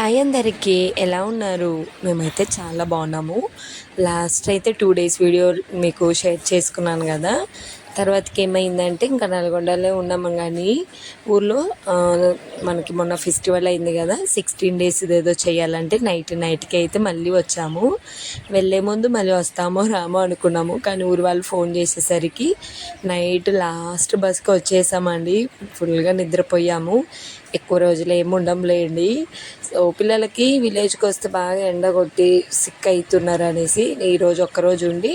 Hi అందరికీ ఎలా ఉన్నారు? మేమైతే చాలా బాగున్నాము. లాస్ట్ అయితే టూ డేస్ వీడియో మీకు షేర్ చేసుకున్నాను కదా. తర్వాతకి ఏమైందంటే ఇంకా నల్గొండలో ఉన్నాము కానీ ఊర్లో మనకి మొన్న ఫెస్టివల్ అయింది కదా సిక్స్టీన్ డేస్ ఏదో చేయాలంటే నైట్ నైట్కి అయితే మళ్ళీ వచ్చాము. వెళ్ళే ముందు మళ్ళీ వస్తామో రామో అనుకున్నాము. కానీ ఊరు వాళ్ళు ఫోన్ చేసేసరికి నైట్ లాస్ట్ బస్కి వచ్చేసామండి. ఫుల్గా నిద్రపోయాము. ఎక్కువ రోజులు ఏమి ఉండంలేండి సో పిల్లలకి విలేజ్కి వస్తే బాగా ఎండ కొట్టి సిక్ అవుతున్నారు అనేసి ఈరోజు ఒక్కరోజు ఉండి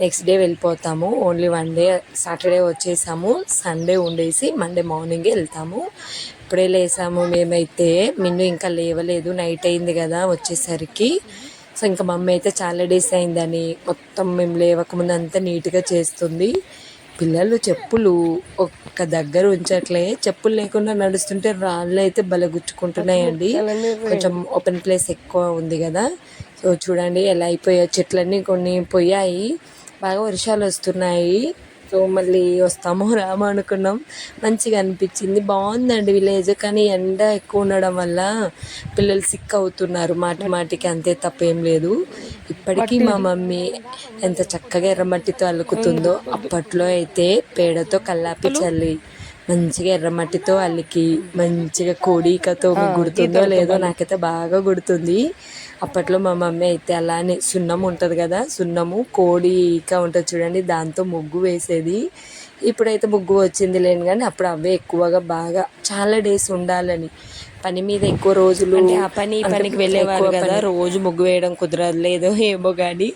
నెక్స్ట్ డే వెళ్ళిపోతాము. ఓన్లీ వన్ డే సాటర్డే వచ్చేసాము. సండే ఉండేసి మండే మార్నింగే వెళ్తాము. ఇప్పుడే లేసాము మేమైతే. మిన్ను ఇంకా లేవలేదు నైట్ అయింది కదా వచ్చేసరికి. సో ఇంకా మమ్మీ అయితే చాలా డేస్ అయిందని మొత్తం మేము లేవకముందు అంతా నీట్గా చేస్తుంది. పిల్లలు చెప్పులు ఒక్క దగ్గర ఉంచట్లే. చెప్పులు లేకుండా నడుస్తుంటే రాళ్ళు అయితే బల గుచ్చుకుంటున్నాయండి. కొంచెం ఓపెన్ ప్లేస్ ఎక్కువ ఉంది కదా. సో చూడండి ఎలా అయిపోయాయి చెట్లన్నీ కొన్ని పోయాయి. బాగా వర్షాలు వస్తున్నాయి. సో మళ్ళీ వస్తామో రామో అనుకున్నాం. మంచిగా అనిపించింది. బాగుందండి విలేజ్ కానీ ఎండ ఎక్కువ ఉండడం వల్ల పిల్లలు సిక్ అవుతున్నారు. మాటి మాటికి అంతే తప్పేం లేదు. ఇప్పటికీ మా మమ్మీ ఎంత చక్కగా ఎర్రమట్టితో అల్లుకుతుందో అప్పట్లో అయితే పేడతో కల్లాపి చల్లి మంచిగా ఎర్రమట్టితో అల్లికి మంచిగా కోడికతో గుర్తుందో లేదో నాకైతే బాగా గుర్తుంది అప్పట్లో మా మమ్మీ అయితే అలానే సున్నం ఉంటుంది కదా సున్నము కోడి ఈక ఉంటుంది చూడండి దాంతో ముగ్గు వేసేది. ఇప్పుడైతే ముగ్గు వచ్చింది లేని కానీ అప్పుడు అవే ఎక్కువగా బాగా చాలా డేస్ ఉండాలని. పని మీద ఎక్కువ రోజులు అంటే ఆ పని పనికి వెళ్ళేవారు కదా. రోజు ముగ్గు వేయడం కుదరలేదో ఏమో కానీ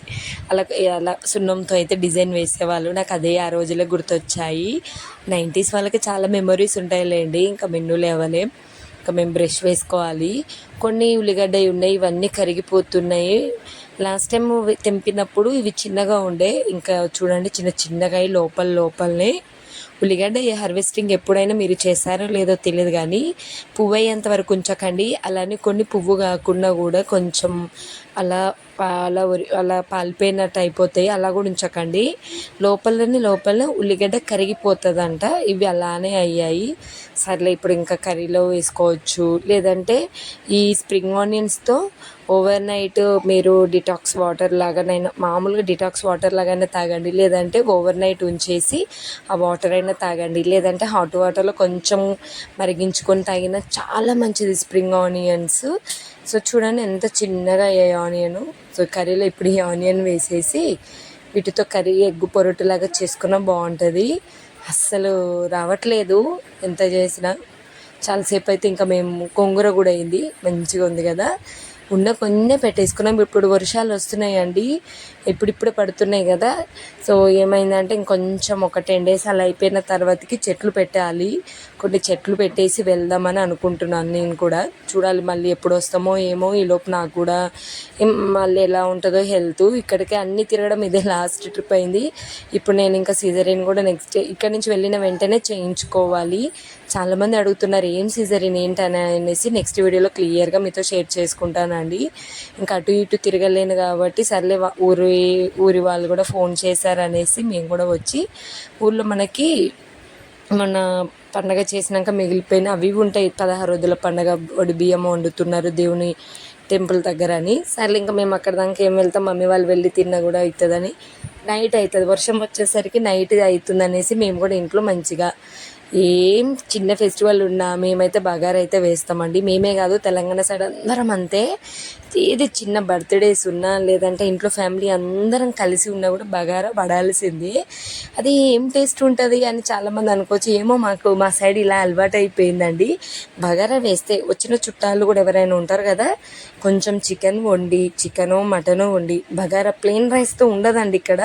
అలా అలా సున్నంతో అయితే డిజైన్ వేసేవాళ్ళు. నాకు అదే ఆ రోజులే గుర్తొచ్చాయి. నైంటీస్ వాళ్ళకి చాలా మెమరీస్ ఉంటాయిలేండి ఇంకా మెన్ను లేవలే. ఇంకా మేము బ్రష్ వేసుకోవాలి. కొన్ని ఉల్లిగడ్డ ఉన్నాయి ఇవన్నీ కరిగిపోతున్నాయి. లాస్ట్ టైం తెంపినప్పుడు ఇవి చిన్నగా ఉండే ఇంకా చూడండి చిన్న చిన్నగా లోపల లోపలనే ఉల్లిగడ్డ హార్వెస్టింగ్ ఎప్పుడైనా మీరు చేశారో లేదో తెలియదు కానీ పువ్వు అయ్యేంత వరకు ఉంచకండి. అలానే కొన్ని పువ్వు కాకుండా కూడా కొంచెం అలా పాల అలా పాలిపోయినట్టు అయిపోతాయి అలా కూడా ఉంచకండి. లోపలని లోపల ఉల్లిగడ్డ కరిగిపోతుందంట. ఇవి అలానే అయ్యాయి. సర్లే ఇప్పుడు ఇంకా కర్రీలో వేసుకోవచ్చు. లేదంటే ఈ స్ప్రింగ్ ఆనియన్స్తో ఓవర్ నైట్ మీరు డిటాక్స్ వాటర్ లాగానైనా మామూలుగా డిటాక్స్ వాటర్ లాగానే తాగండి. లేదంటే ఓవర్ నైట్ ఉంచేసి ఆ వాటర్ అయినా తాగండి. లేదంటే హాట్ వాటర్లో కొంచెం మరిగించుకొని తాగినా చాలా మంచిది స్ప్రింగ్ ఆనియన్స్ సో చూడండి ఎంత చిన్నగా అయ్యాయి ఆనియన్ సో కర్రీలో ఇప్పుడు ఈ ఆనియన్ వేసేసి వీటితో కర్రీ ఎగ్గు పొరటులాగా చేసుకున్నా బాగుంటుంది. అస్సలు రావట్లేదు ఎంత చేసినా. చాలాసేపు అయితే ఇంకా మేము కొంగుర కూడా అయింది. మంచిగా ఉంది కదా. ఉన్న కొన్ని పెట్టేసుకున్నాం. ఇప్పుడు వర్షాలు వస్తున్నాయండి. ఇప్పుడిప్పుడే పడుతున్నాయి కదా. సో ఏమైందంటే ఇంకొంచెం ఒక టెన్ డేస్ అలా అయిపోయిన తర్వాతకి చెట్లు పెట్టాలి. కొన్ని చెట్లు పెట్టేసి వెళ్దామని అనుకుంటున్నాను నేను కూడా. చూడాలి మళ్ళీ ఎప్పుడు వస్తామో ఏమో. ఈ లోపు నాకు కూడా మళ్ళీ ఎలా ఉంటుందో హెల్త్. ఇక్కడికి అన్నీ తిరగడం ఇదే లాస్ట్ ట్రిప్ అయింది. ఇప్పుడు నేను ఇంకా సీజరిన్ కూడా నెక్స్ట్ ఇక్కడ నుంచి వెళ్ళిన వెంటనే చేయించుకోవాలి. చాలామంది అడుగుతున్నారు ఏం సీజరిన్ ఏంటని అనేసి నెక్స్ట్ వీడియోలో క్లియర్గా మీతో షేర్ చేసుకుంటానండి. ఇంకా అటు ఇటు తిరగలేను కాబట్టి సర్లే వా- ఊరి ఊరి వాళ్ళు కూడా ఫోన్ చేశారు అనేసి మేము కూడా వచ్చి ఊళ్ళో మనకి మన పండగ చేసినాక మిగిలిపోయిన అవి ఉంటాయి. పదహారు రోజుల పండగ వడి బియ్యం వండుతున్నారు దేవుని టెంపుల్ దగ్గర అని. సర్లే ఇంకా మేము అక్కడ దాకా ఏం వెళ్తాం మమ్మీ వాళ్ళు వెళ్ళి తిన్నా కూడా అవుతుందని నైట్ అవుతుంది వర్షం వచ్చేసరికి నైట్ అవుతుంది అనేసి మేము కూడా ఇంట్లో మంచిగా ఏం చిన్న ఫెస్టివల్ ఉన్నా మేమైతే బగారా అయితే వేస్తామండి. మేమే కాదు తెలంగాణ సైడ్ అందరం అంతే. ఏది చిన్న బర్త్డేస్ ఉన్నా లేదంటే ఇంట్లో ఫ్యామిలీ అందరం కలిసి ఉన్నా కూడా బగారా పడాల్సిందే. అది ఏం టేస్ట్ ఉంటుంది అని చాలామంది అనుకోవచ్చు. ఏమో మాకు మా సైడ్ ఇలా అలవాటు అయిపోయిందండి బగారా వేస్తే వచ్చిన చుట్టాలు కూడా ఎవరైనా ఉంటారు కదా కొంచెం చికెన్ వండి చికెను మటను వండి బగారా ప్లెయిన్ రైస్తో ఉండదండి ఇక్కడ.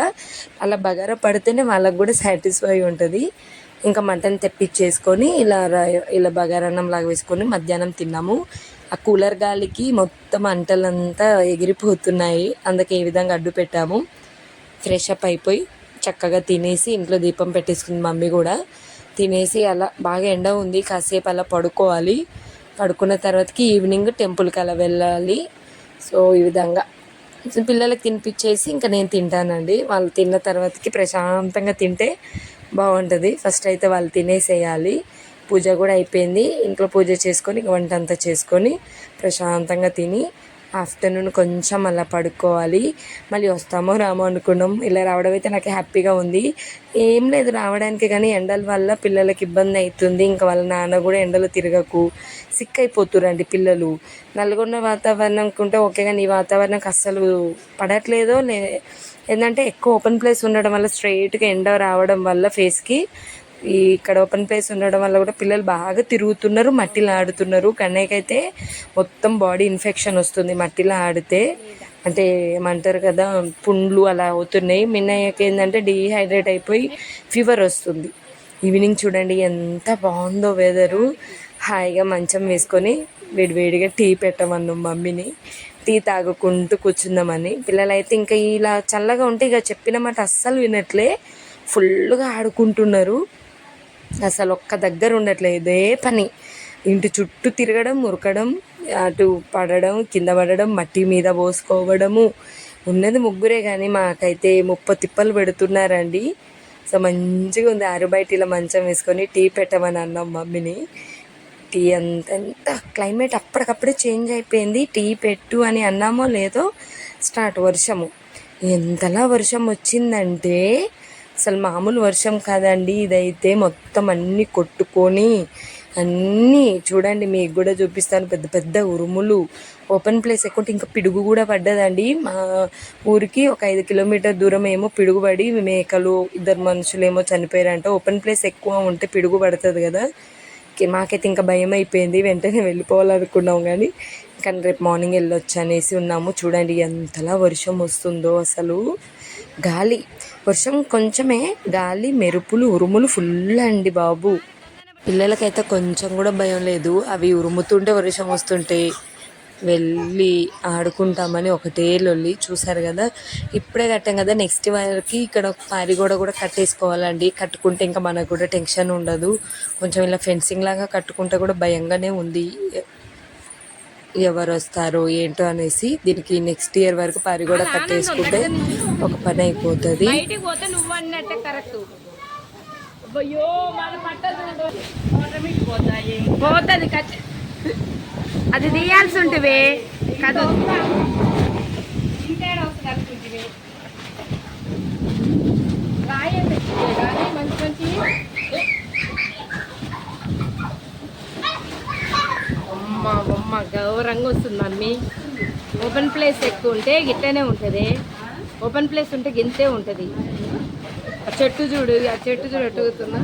అలా బగారా పడితేనే వాళ్ళకు కూడా సాటిస్ఫై ఉంటుంది. ఇంకా మటన్ తెప్పించేసుకొని ఇలా ఇలా బగారన్నం లాగా వేసుకొని మధ్యాహ్నం తిన్నాము. ఆ కూలర్ గాలికి మొత్తం అంటలంతా ఎగిరిపోతున్నాయి. అందుకే ఈ విధంగా అడ్డు పెట్టాము. ఫ్రెష్ అప్ అయిపోయి చక్కగా తినేసి ఇంట్లో దీపం పెట్టేసుకుంది మమ్మీ కూడా. తినేసి అలా బాగా ఎండ ఉంది. కాసేపు అలా పడుకోవాలి. పడుకున్న తర్వాతకి ఈవినింగ్ టెంపుల్కి అలా వెళ్ళాలి. సో ఈ విధంగా. పిల్లలకి తినిపించేసి ఇంకా నేను తింటానండి. వాళ్ళు తిన్న తర్వాతకి ప్రశాంతంగా తింటే బాగుంటుంది. ఫస్ట్ అయితే వాళ్ళు తినేసేయాలి. పూజ కూడా అయిపోయింది. ఇంట్లో పూజ చేసుకొని ఇంక వంట అంతా చేసుకొని ప్రశాంతంగా తిని ఆఫ్టర్నూన్ కొంచెం అలా పడుకోవాలి. మళ్ళీ వస్తామో రామో అనుకున్నాం. ఇలా రావడం అయితే నాకు హ్యాపీగా ఉంది. ఏం లేదు రావడానికి కానీ ఎండల వల్ల పిల్లలకి ఇబ్బంది అవుతుంది ఇంకా వాళ్ళ నాన్న కూడా ఎండలు తిరగకు. సిక్ అయిపోతురండి పిల్లలు. నల్గొండ వాతావరణం అనుకుంటే ఓకే కానీ ఈ వాతావరణంకి అస్సలు పడట్లేదో లే ఏంటంటే ఎక్కువ ఓపెన్ ప్లేస్ ఉండడం వల్ల స్ట్రైట్గా ఎండ రావడం వల్ల ఫేస్కి ఈ ఇక్కడ ఓపెన్ ప్లేస్ ఉండడం వల్ల కూడా పిల్లలు బాగా తిరుగుతున్నారు మట్టిలో ఆడుతున్నారు. కన్నయ్యకైతే మొత్తం బాడీ ఇన్ఫెక్షన్ వస్తుంది మట్టిలో ఆడితే. అంటే ఏమంటారు కదా పుండ్లు అలా అవుతున్నాయి. మిన్నయ్యకి ఏంటంటే డీహైడ్రేట్ అయిపోయి ఫీవర్ వస్తుంది. ఈవినింగ్ చూడండి ఎంత బాగుందో వెదరు హాయిగా మంచం వేసుకొని వేడివేడిగా టీ పెట్టమన్నాం మమ్మీని. టీ తాగుకుంటూ కూర్చుందామని. పిల్లలైతే ఇంకా ఇలా చల్లగా ఉంటే ఇక చెప్పిన మాట అస్సలు వినట్లే. ఫుల్గా ఆడుకుంటున్నారు. అసలు ఒక్క దగ్గర ఉండట్లేదు ఇదే పని. ఇంటి చుట్టూ తిరగడం ఉరకడం అటు పడడం కింద పడడం మట్టి మీద పోసుకోవడము. ఉన్నది ముగ్గురే కానీ మాకైతే ముప్ప తిప్పలు పెడుతున్నారండి. సో మంచిగా ఉంది ఆరు బయట ఇలా మంచం వేసుకొని టీ పెట్టమని అన్నాం మమ్మీని. టీ అంత ఎంత క్లైమేట్ అప్పటికప్పుడే చేంజ్ అయిపోయింది. టీ పెట్టు అని అన్నామో లేదో స్టార్ట్ వర్షము. ఎంతలా వర్షం వచ్చిందంటే అసలు మామూలు వర్షం కాదండి. ఇదైతే మొత్తం అన్నీ కొట్టుకొని అన్నీ చూడండి మీకు కూడా చూపిస్తాను. పెద్ద పెద్ద ఉరుములు. ఓపెన్ ప్లేస్ ఎక్కువ ఇంకా పిడుగు కూడా పడ్డదండి. మా ఊరికి ఒక ఐదు కిలోమీటర్ దూరం ఏమో పిడుగు పడి మేకలు ఇద్దరు మనుషులు ఏమో చనిపోయారంట. ఓపెన్ ప్లేస్ ఎక్కువ ఉంటే పిడుగు పడుతుంది కదా. మాకైతే ఇంకా భయం అయిపోయింది వెంటనే వెళ్ళిపోవాలనుకున్నాం కానీ కానీ రేపు మార్నింగ్ వెళ్ళొచ్చు అనేసి ఉన్నాము. చూడండి ఎంతలా వర్షం వస్తుందో అసలు. గాలి వర్షం కొంచెమే గాలి మెరుపులు ఉరుములు ఫుల్ అండి బాబు. పిల్లలకైతే కొంచెం కూడా భయం లేదు. అవి ఉరుముతుంటే వర్షం వస్తుంటే వెళ్ళి ఆడుకుంటామని ఒకటే లొల్లి చూసారు కదా. ఇప్పుడే కట్టాం కదా. నెక్స్ట్ వరకు ఇక్కడ ఒక పారిగోడ కూడా కట్టేసుకోవాలండి. కట్టుకుంటే ఇంకా మనకు కూడా టెన్షన్ ఉండదు. కొంచెం ఇలా ఫెన్సింగ్ లాగా కట్టుకుంటే కూడా భయంగానే ఉంది. ఎవరు వస్తారో ఏంటో అనేసి దీనికి నెక్స్ట్ ఇయర్ వరకు పారిగోడ కట్టేసుకుంటే ఒక పని అయిపోతుంది. పోతుంది అది తీయాల్సి ఉంటుంది? కదా. అమ్మ అమ్మ గౌరంగా వస్తుంది మమ్మీ. ఓపెన్ ప్లేస్ ఎక్కువ ఉంటే గిట్లనే ఉంటుంది. ఓపెన్ ప్లేస్ ఉంటే గింతే ఉంటుంది. ఆ చెట్టు చూడు ఆ చెట్టు చూడు ఎట్టుగుతున్నా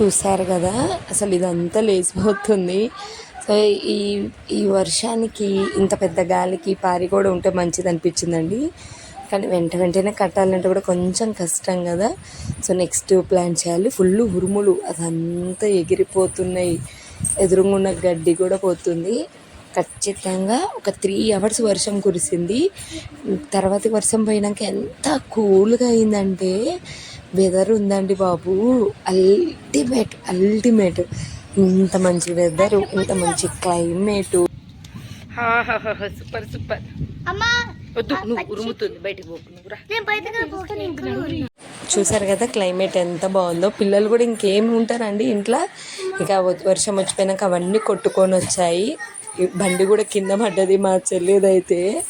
చూసారు కదా అసలు ఇదంతా లేచిపోతుంది. సో ఈ ఈ వర్షానికి ఇంత పెద్ద గాలికి పారి కూడా ఉంటే మంచిది అనిపించిందండి కానీ వెంట వెంటనే కట్టాలంటే కూడా కొంచెం కష్టం కదా. సో నెక్స్ట్ ప్లాన్ చేయాలి. ఫుల్ ఉరుములు అదంతా ఎగిరిపోతున్నాయి. ఎదురుగున్న గడ్డి కూడా పోతుంది. ఖచ్చితంగా ఒక త్రీ అవర్స్ వర్షం కురిసింది. తర్వాత వర్షం పోయినాక ఎంత కూల్గా అయిందంటే వెదర్ ఉందండి బాబు. అల్టిమేట్ అల్టిమేట్ ఇంత మంచి వెదర్ ఇంత మంచి క్లైమేట్ సూపర్ సూపర్ వద్దు నువ్వు ఉరుముతుంది బయటికి పోకు చూసారు కదా క్లైమేట్ ఎంత బాగుందో. పిల్లలు కూడా ఇంకేం ఉంటారండి ఇంట్లో? ఇక వర్షం వచ్చిపోయినాక అవన్నీ కొట్టుకొని వచ్చాయి. బండి కూడా కింద పడ్డది మా చెల్లిదైతే.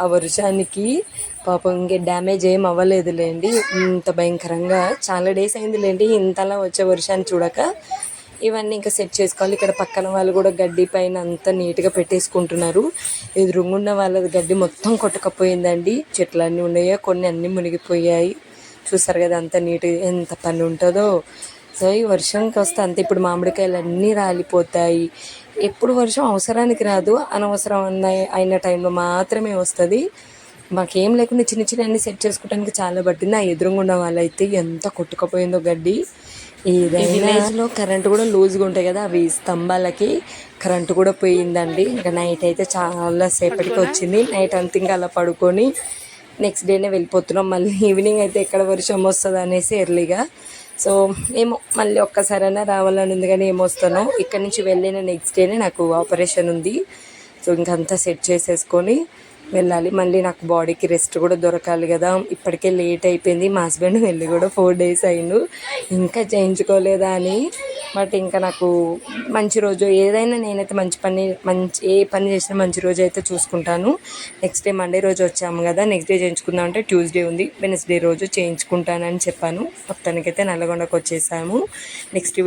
ఆ వర్షానికి పాపం ఇంకే డ్యామేజ్ ఏం అవ్వలేదులేండి. ఇంత భయంకరంగా చాలా డేస్ అయిందిలేండి. ఇంతలా వచ్చే వర్షాన్ని చూడక ఇవన్నీ ఇంకా సెట్ చేసుకోవాలి. ఇక్కడ పక్కన వాళ్ళు కూడా గడ్డి పైన అంతా నీట్గా పెట్టేసుకుంటున్నారు. ఎదురుగున్న వాళ్ళ గడ్డి మొత్తం కొట్టకపోయిందండి. చెట్లు అన్నీ ఉన్నాయో? కొన్ని అన్నీ మునిగిపోయాయి. చూసారు కదా అంత నీట్ ఎంత పని ఉంటుందో. సో ఈ వర్షంకి వస్తే అంత ఇప్పుడు మామిడికాయలు అన్నీ రాలిపోతాయి. ఎప్పుడు వర్షం అవసరానికి రాదు అనవసరం అన్న అయిన టైంలో మాత్రమే వస్తుంది. మాకేం లేకుండా చిన్న చిన్న అన్ని సెట్ చేసుకోవడానికి చాలా పట్టింది. ఆ ఎదురుగున్న వాళ్ళైతే ఎంత కొట్టుకుపోయిందో గడ్డి. ఈ విలేజ్లో కరెంట్ కూడా లూజ్గా ఉంటాయి కదా అవి స్తంభాలకి కరెంట్ కూడా పోయిందండి. ఇంకా నైట్ అయితే చాలా సేపటికి వచ్చింది. నైట్ అంతా ఇంకా అలా పడుకొని నెక్స్ట్ డేనే వెళ్ళిపోతున్నాం. మళ్ళీ ఈవినింగ్ అయితే ఎక్కడ వర్షం వస్తుంది అనేసి ఎర్లీగా సో ఏమో మళ్ళీ ఒక్కసారైనా రావాలని ఉంది కానీ ఏమొస్తాను. ఇక్కడ నుంచి వెళ్ళిన నెక్స్ట్ డేనే నాకు ఆపరేషన్ ఉంది. సో ఇంకంతా సెట్ చేసేసుకొని వెళ్ళాలి. మళ్ళీ నాకు బాడీకి రెస్ట్ కూడా దొరకాలి కదా. ఇప్పటికే లేట్ అయిపోయింది. మా హస్బెండ్ వెళ్ళి కూడా ఫోర్ డేస్ అయిండు. ఇంకా చేయించుకోలేదా అని. బట్ ఇంకా నాకు మంచి రోజు ఏదైనా నేనైతే మంచి పని మంచి ఏ పని చేసినా మంచి రోజు అయితే చూసుకుంటాను. నెక్స్ట్ డే మండే రోజు వచ్చాము కదా. నెక్స్ట్ డే చేయించుకుందాం అంటే ట్యూస్డే ఉంది. వెనస్డే రోజు చేయించుకుంటానని చెప్పాను. మొత్తానికైతే నల్లగొండకు వచ్చేసాము. నెక్స్ట్